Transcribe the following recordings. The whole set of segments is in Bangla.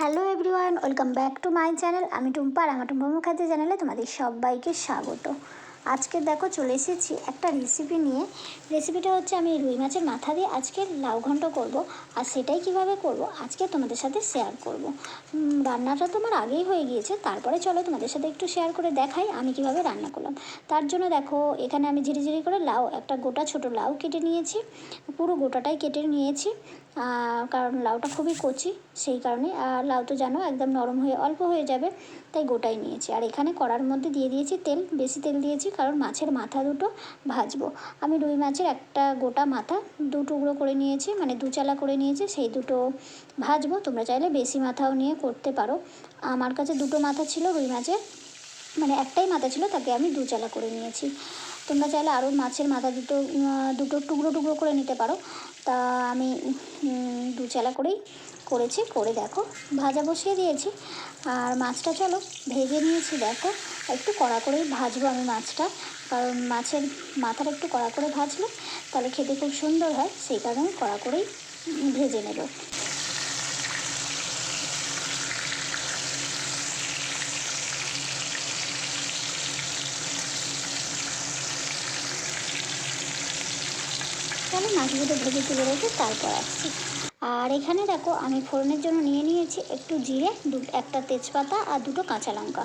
Hello everyone welcome back to my channel আমি টুম্পা আর আমার টুম্পা মুখার্জি চ্যানেলে তোমাদের সবাইকে স্বাগত। আজকে দেখো চলে এসেছি একটা রেসিপি নিয়ে। রেসিপিটা হচ্ছে আমি রুই মাছের মাথা দিয়ে আজকে লাউ ঘন্ট করব আর সেটাই কীভাবে করব আজকে তোমাদের সাথে শেয়ার করব। রান্নাটা তোমার আগেই হয়ে গিয়েছে, তারপরে চলো তোমাদের সাথে একটু শেয়ার করে দেখাই আমি কীভাবে রান্না করলাম। তার জন্য দেখো, এখানে আমি ঝিরি ঝিরি করে লাউ, একটা গোটা ছোট লাউ কেটে নিয়েছি। পুরো গোটাটাই কেটে নিয়েছি। কারণ লাউটা খুবই কচি, সেই কারণে, আর লাউ তো জানো একদম নরম হয়ে অল্প হয়ে যাবে, তাই গোটাই নিয়েছি। আর এখানে কড়ার মধ্যে দিয়ে দিয়েছি তেল, বেশি তেল দিয়েছি কারণ মাছের মাথা দুটো ভাজবো। আমি রুই মাছের একটা গোটা মাথা, দু টুকরো করে নিয়েছি মানে দু চালা করে নিয়েছি, সেই দুটো ভাজবো। তোমরা চাইলে বেশি মাথাও নিয়ে করতে পারো। আমার কাছে দুটো মাথা ছিল রুই মাছের মানে একটাই মাথা ছিল, তাকে আমি দু চালা করে নিয়েছি। তোমরা চাইলে আরও মাছের মাথা দুটো দুটো টুকরো টুকরো করে নিতে পারো। তা আমি দু চালা করেই করেছি, করে দেখো। ভাজা বসিয়ে দিয়েছি। আর মাছটা চলো, ভেজে নিয়েছি, দেখো। একটু কড়া করেই ভাজবো আমি মাছটা। কারণ মাছের মাথাটা একটু কড়া করে ভাজলে তাহলে খেতে খুব সুন্দর হয়। সেই কারণে কড়া করেই ভেজে নেব। চলো মাছগুলো ভেজে তুলে রেখে তারপর আসছি। আর এখানে দেখো, আমি ফোড়নের জন্য নিয়ে নিয়েছি একটু জিরে, দু একটা তেজপাতা আর দুটো কাঁচা লঙ্কা।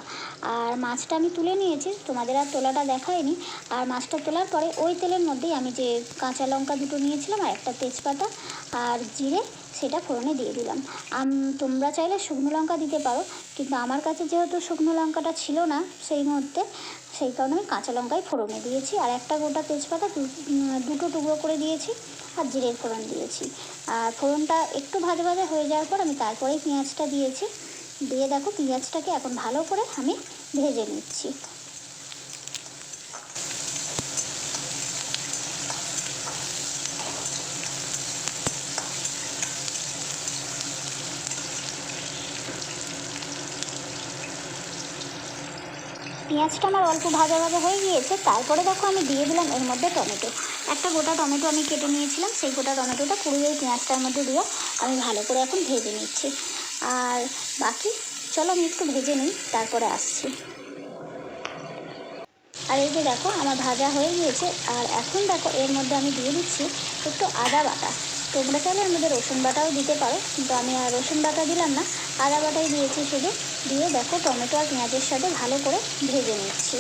আর মাছটা আমি তুলে নিয়েছি, তোমাদের আর তোলাটা দেখায়নি। আর মাছটা তোলার পরে ওই তেলের মধ্যেই আমি যে কাঁচা লঙ্কা দুটো নিয়েছিলাম আর একটা তেজপাতা আর জিরে সেটা ফোড়নে দিয়ে দিলাম। তোমরা চাইলে শুকনো লঙ্কা দিতে পারো, কিন্তু আমার কাছে যেহেতু শুকনো লঙ্কাটা ছিল না সেই মুহূর্তে, সেই কারণে আমি কাঁচা লঙ্কাই ফোড়নে দিয়েছি। আর একটা গোটা তেজপাতা দুটো টুকরো করে দিয়েছি আর জিরের ফোড়ন দিয়েছি। আর ফোড়নটা একটু ভাজা ভাজা হয়ে যাওয়ার পর আমি তারপরেই পেঁয়াজটা দিয়েছি। দিয়ে দেখো পেঁয়াজটাকে এখন ভালো করে আমি ভেজে নিচ্ছি। পেঁয়াজটা আমার অল্প ভাজা ভাজা হয়ে গিয়েছে, তারপরে দেখো আমি দিয়ে দিলাম এর মধ্যে টমেটো। একটা গোটা টমেটো আমি কেটে নিয়েছিলাম, সেই গোটা টমেটোটা এই পেঁয়াজটার মধ্যে দিয়ে আমি ভালো করে এখন ভেজে নিচ্ছি। আর বাকি, চলো আমি একটু ভেজে নিই, তারপরে আসছি। আর এই যে দেখো, আমার ভাজা হয়ে গিয়েছে, আর এখন দেখো এর মধ্যে আমি দিয়ে দিচ্ছি একটু আদা বাটা। তোমরা চাইলে মধ্যে রসুন বাটাও দিতে পারো, কিন্তু আমি আর রসুন বাটা দিলাম না। আদা বাটাই দিয়েছি শুধু। দিয়ে দেখো টমেটো আর পেঁয়াজের সাথে ভালো করে ভেজে নিচ্ছি।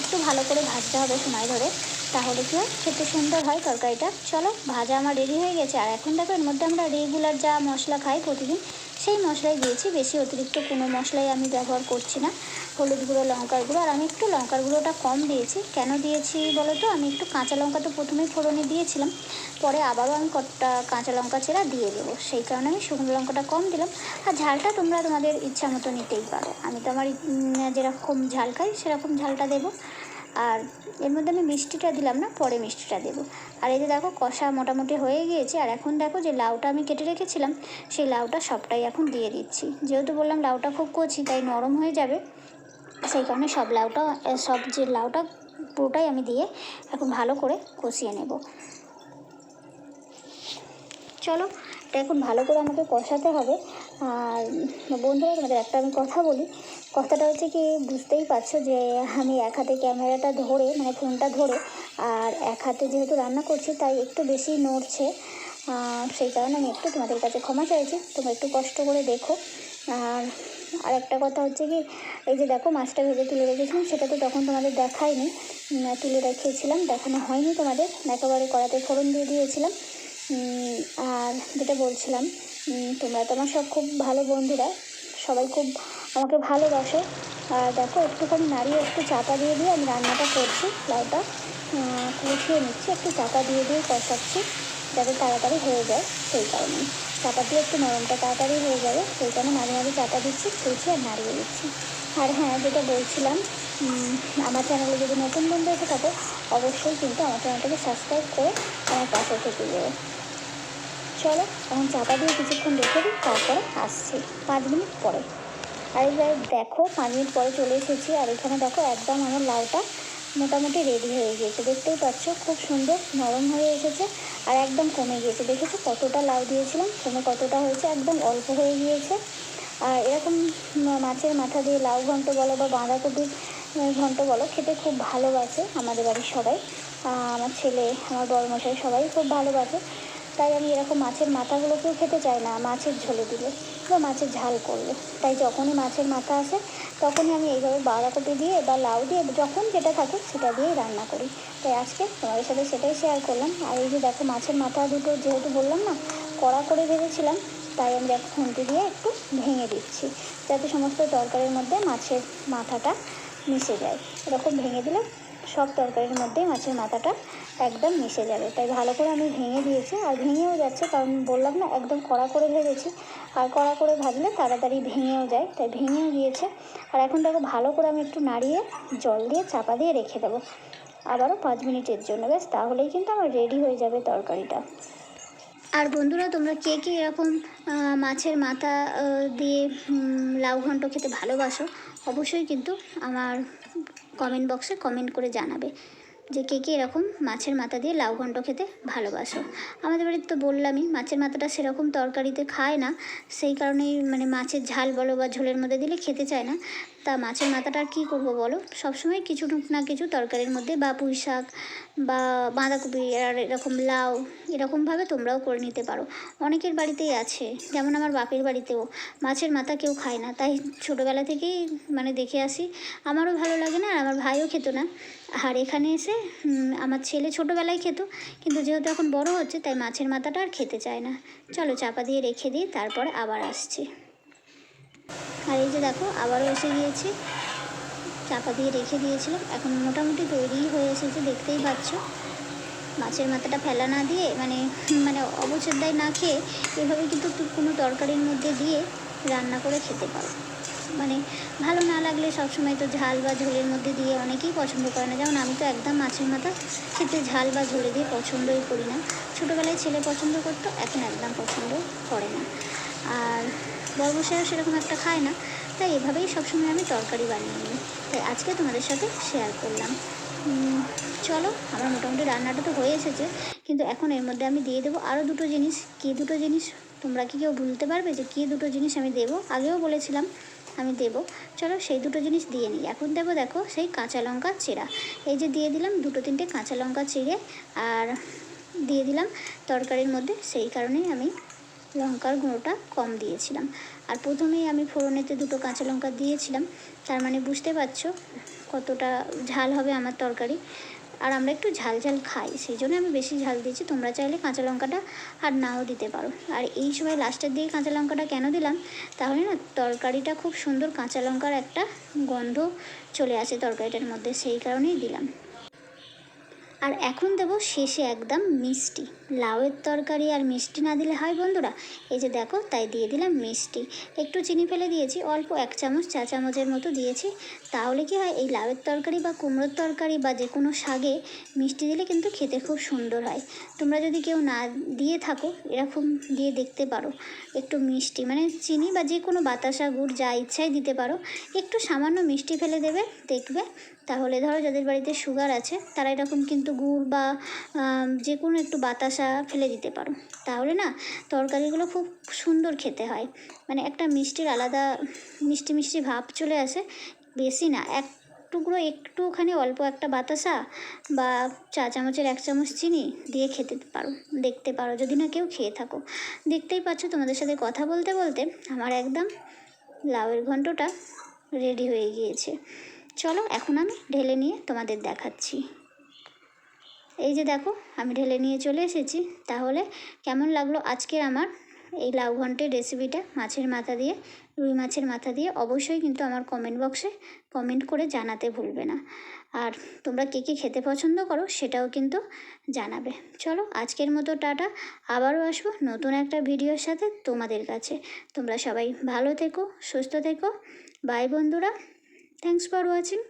একটু ভালো করে ভাজতে হবে সময় ধরে, তাহলে কি হয়? খেতে সুন্দর হয় তরকারিটা। চলো, ভাজা আমার রেডি হয়ে গেছে। আর এখন দেখো এর মধ্যে আমরা রেগুলার যা মশলা খাই প্রতিদিন সেই মশলাই দিয়েছি। বেশি অতিরিক্ত কোনো মশলাই আমি ব্যবহার করছি না। হলুদ গুঁড়ো, লঙ্কার গুঁড়ো। আর আমি একটু লঙ্কার গুঁড়োটা কম দিয়েছি। কেন দিয়েছি বলো তো আমি একটু কাঁচা লঙ্কা তো প্রথমেই ফোড়নে দিয়েছিলাম। পরে আবারও আমি কটা কাঁচা লঙ্কা চেরা দিয়ে দেবো। সেই কারণে আমি শুকনো লঙ্কাটা কম দিলাম। আর ঝালটা তোমরা তোমাদের ইচ্ছা মতো নিতেই পারো। আমি তো আমার যেরকম ঝাল খাই, সেরকম ঝালটা দেবো। আর এর মধ্যে আমি মিষ্টিটা দিলাম না, পরে মিষ্টিটা দেবো। আর এই যে দেখো কষা মোটামুটি হয়ে গিয়েছে, আর এখন দেখো যে লাউটা আমি কেটে রেখেছিলাম, সেই লাউটা সবটাই এখন দিয়ে দিচ্ছি। যেহেতু বললাম লাউটা খুব কচি, তাই নরম হয়ে যাবে, সেই কারণে সব লাউটা সব যে লাউটা পুরোটাই আমি দিয়ে এখন ভালো করে কষিয়ে নেব। চলো, এটা এখন ভালো করে আমাকে কষাতে হবে। আর বন্ধুরা, তোমাদের একটা আমি কথা বলি কথাটা হচ্ছে কি, বুঝতেই পারছ যে আমি এক হাতে ক্যামেরাটা ধরে মানে ফোনটা ধরে, আর এক হাতে যেহেতু রান্না করছি, তাই একটু বেশি নড়ছে। সেই কারণে আমি একটু তোমাদের কাছে ক্ষমা চাইছি, তোমরা একটু কষ্ট করে দেখো। আর আর একটা কথা হচ্ছে কি, এই যে দেখো মাছটা ভেজে তুলে রেখেছিলাম, সেটা তো তখন তোমাদের দেখায়নি। তুলে রেখেছিলাম, দেখানো হয়নি তোমাদের, একেবারে কড়াতে ফোড়ন দিয়ে দিয়েছিলাম। আর যেটা বলছিলাম তোমরা তো আমার সব খুব ভালো বন্ধুরা, সবাই খুব আমাকে ভালোবাসো। আর দেখো, একটুখানি নাড়িয়ে একটু চাপা দিয়ে দিয়ে আমি রান্নাটা করছি, লাউটা। কষিয়ে নিচ্ছি, একটু চাপা দিয়ে দিয়ে কষাচ্ছি, যাতে তাড়াতাড়ি হয়ে যায় সেই কারণে। চাপা দিয়ে একটু নরমটা তাড়াতাড়ি হয়ে যাবে, সেই কারণে মাঝে মাঝে চাপা দিচ্ছি তুলছি আর নাড়িয়ে দিচ্ছি। আর হ্যাঁ যেটা বলছিলাম আমার চ্যানেলে যদি নতুন বন্ধু এসে থাকো, অবশ্যই কিন্তু আমার চ্যানেলটাকে সাবস্ক্রাইব করে আমার পাশে থেকে যাবে চলো, এখন চাপা দিয়ে কিছুক্ষণ রেখে দিই, তারপরে আসছি, পাঁচ মিনিট পরে। আর এবার দেখো পাঁচ মিনিট পরে চলে এসেছি আর এখানে দেখো একদম আমার লাউটা মোটামুটি রেডি হয়ে গিয়েছে। দেখতেই পাচ্ছ, খুব সুন্দর নরম হয়ে এসেছে আর একদম কমে গিয়েছে। দেখেছ কতটা লাউ দিয়েছিলাম? কমে কতটা হয়েছে? একদম অল্প হয়ে গিয়েছে। আর এরকম মাছের মাথা দিয়ে লাউ ঘন্ট বলো বা বাঁধাকপির ঘন্ট বলো, খেতে খুব ভালোবাসে আমাদের বাড়ির সবাই। আমার ছেলে, আমার বড় মশাই সবাই খুব ভালোবাসে। তাই আমি এরকম মাছের মাথাগুলোকেও খেতে চাই না, মাছের ঝোলে দিলে। বা মাছের ঝাল করলে। তাই যখনই মাছের মাথা আসে, তখনই আমি এইভাবে বাঁধাকপি দিয়ে বা লাউ দিয়ে যখন যেটা থাকে সেটা দিয়েই রান্না করি। তাই আজকে তোমাদের সাথে সেটাই শেয়ার করলাম। আর এই যে দেখো মাছের মাথা দুটো যেহেতু বললাম না, কড়া করে ভেজেছিলাম, তাই আমি দেখো খুন্তি দিয়ে একটু ভেঙে দিচ্ছি, যাতে সমস্ত তরকারির মধ্যে মাছের মাথাটা মিশে যায়। এরকম ভেঙে দিলে সব তরকারির মধ্যেই মাছের মাথাটা একদম মিশে যাবে। তাই ভালো করে আমি ভেঙে দিয়েছি আর ভেঙেও যাচ্ছে কারণ বললাম না, একদম কড়া করে ভেজেছি। আর কড়া করে ভাজলে তাড়াতাড়ি ভেঙেও যায়। তাই ভেঙেও গিয়েছে। আর এখন দেখো ভালো করে আমি একটু নাড়িয়ে জল দিয়ে চাপা দিয়ে রেখে দেবো। আবারও পাঁচ মিনিটের জন্য। ব্যাস, তাহলেই কিন্তু আমার রেডি হয়ে যাবে তরকারিটা। আর বন্ধুরা, তোমরা কে কে এরকম মাছের মাথা দিয়ে লাউ ঘন্ট খেতে ভালোবাসো, অবশ্যই কিন্তু আমার কমেন্ট বক্সে কমেন্ট করে জানাবে। যে কে কে এরকম মাছের মাথা দিয়ে লাউ ঘণ্ট খেতে ভালোবাসো। আমাদের বাড়িতে তো বললামই, মাছের মাথাটা সেরকম তরকারিতে খায় না, সেই কারণেই মানে মাছের ঝাল বলো বা ঝোলের মধ্যে দিলে খেতে চায় না। তা মাছের মাথাটা আর কী করব বলো? সবসময় কিছু না কিছু তরকারির মধ্যে বা পুঁই শাক বা বাঁধাকপি আর এরকম লাউ এরকমভাবে তোমরাও করে নিতে পারো। অনেকের বাড়িতেই আছে, যেমন আমার বাপের বাড়িতেও। মাছের মাথা কেউ খায় না, তাই ছোটোবেলা থেকেই মানে দেখে আসি। আমারও ভালো লাগে না আর আমার ভাইও খেত না। আর এখানে এসে আমার ছেলে ছোটোবেলায় খেত, কিন্তু যেহেতু এখন বড় হচ্ছে, তাই মাছের মাথাটা আর খেতে চায় না। চলো চাপা দিয়ে রেখে দিই, তারপর আবার আসছি। আর এই যে দেখো, আবারও এসে গিয়েছি। চাপা দিয়ে রেখে দিয়েছিলাম এখন মোটামুটি তৈরিই হয়ে এসেছে, দেখতেই পাচ্ছ। মাছের মাথাটা ফেলা না দিয়ে মানে মানে অবচেদ্দায় না খেয়ে, এভাবে কিন্তু কোনো তরকারির মধ্যে দিয়ে রান্না করে খেতে পারো। মানে ভালো না লাগলে সবসময় তো ঝাল বা ঝোলের মধ্যে দিয়ে অনেকেই পছন্দ করে না। যেমন আমি তো একদম মাছের মাথা খেতে ঝাল বা ঝোলে দিয়ে পছন্দই করি না। ছোটোবেলায় ছেলে পছন্দ করতো, এখন একদম পছন্দ করে না। আর বর্মশাইও সেরকম একটা খায় না, তাই এভাবেই সবসময় আমি তরকারি বানিয়ে নিই। তাই আজকে তোমাদের সাথে শেয়ার করলাম। চলো, আমার মোটামুটি রান্নাটা তো হয়ে এসেছে, কিন্তু এখন এর মধ্যে আমি দিয়ে দেবো আরও দুটো জিনিস। কী দুটো জিনিস? তোমরা কি কেউ ভুলতে পারবে যে কী দুটো জিনিস আমি দেবো? আগেও বলেছিলাম আমি দেবো। চলো সেই দুটো জিনিস দিয়ে নিই। এখন দেবো, দেখো, সেই কাঁচা লঙ্কা চিরা। এই যে দিয়ে দিলাম দুটো তিনটে কাঁচা লঙ্কা চিড়ে আর দিয়ে দিলাম তরকারির মধ্যে, সেই কারণেই আমি লঙ্কার গুঁড়োটা কম দিয়েছিলাম। আর প্রথমেই আমি ফোড়নেতে দুটো কাঁচা লঙ্কা দিয়েছিলাম। তার মানে বুঝতে পারছ কতটা ঝাল হবে আমার তরকারি। আর আমরা একটু ঝাল ঝাল খাই, সেই জন্য আমি বেশি ঝাল দিয়েছি। তোমরা চাইলে কাঁচা লঙ্কাটা আর নাও দিতে পারো। আর এই সময় লাস্টের দিকে কাঁচা লঙ্কাটা কেন দিলাম? তাহলে না তরকারিটা খুব সুন্দর কাঁচা লঙ্কার একটা গন্ধ চলে আসে তরকারিটার মধ্যে, সেই কারণেই দিলাম। আর এখন দেবো শেষে একদম মিষ্টি। লাউয়ের তরকারি আর মিষ্টি না দিলে হয় বন্ধুরা? এই যে দেখো, তাই দিয়ে দিলাম মিষ্টি। একটু চিনি ফেলে দিয়েছি, অল্প এক চামচ, চা চামচের মতো দিয়েছি। তাহলে কি হয়, এই লাউয়ের তরকারি বা কুমড়োর তরকারি বা যে কোনো শাকে মিষ্টি দিলে কিন্তু খেতে খুব সুন্দর হয়। তোমরা যদি কেউ না দিয়ে থাকো, এরকম দিয়ে দেখতে পারো। একটু মিষ্টি মানে চিনি বা যে কোনো বাতাসা গুড় যা ইচ্ছাই দিতে পারো। একটু সামান্য মিষ্টি ফেলে দেবে, দেখবে তাহলে ধরো যাদের বাড়িতে সুগার আছে, তারা এরকম কিন্তু গুড় বা যে কোনো একটু বাতাসা ফেলে দিতে পারো। তাহলে না, তরকারিগুলো খুব সুন্দর খেতে হয়। মানে একটা মিষ্টির আলাদা, মিষ্টি মিষ্টি ভাব চলে আসে। বেশি না, এক টুকরো একটুখানি অল্প একটা বাতাসা বা চা চামচের এক চামচ চিনি দিয়ে খেতে পারো, দেখতে পারো। যদি না কেউ খেয়ে থাকো। দেখতেই পাচ্ছ তোমাদের সাথে কথা বলতে বলতে আমার একদম লাউয়ের ঘন্টটা রেডি হয়ে গিয়েছে। চলো এখন আমি ঢেলে নিয়ে তোমাদের দেখাচ্ছি। এই যে দেখো, আমি ঢেলে নিয়ে চলে এসেছি। তাহলে কেমন লাগল আজকের আমার এই লাউ ঘন্টের রেসিপিটা মাছের মাথা দিয়ে, রুই মাছের মাথা দিয়ে অবশ্যই কিন্তু আমার কমেন্ট বক্সে কমেন্ট করে জানাতে ভুলবে না। আর তোমরা কে কে খেতে পছন্দ করো সেটাও কিন্তু জানাবে। চলো, আজকের মতো টাটা। আবারও আসব নতুন একটা ভিডিওর সাথে তোমাদের কাছে। তোমরা সবাই ভালো থেকো, সুস্থ থেকো। বাই বন্ধুরা। Thanks for watching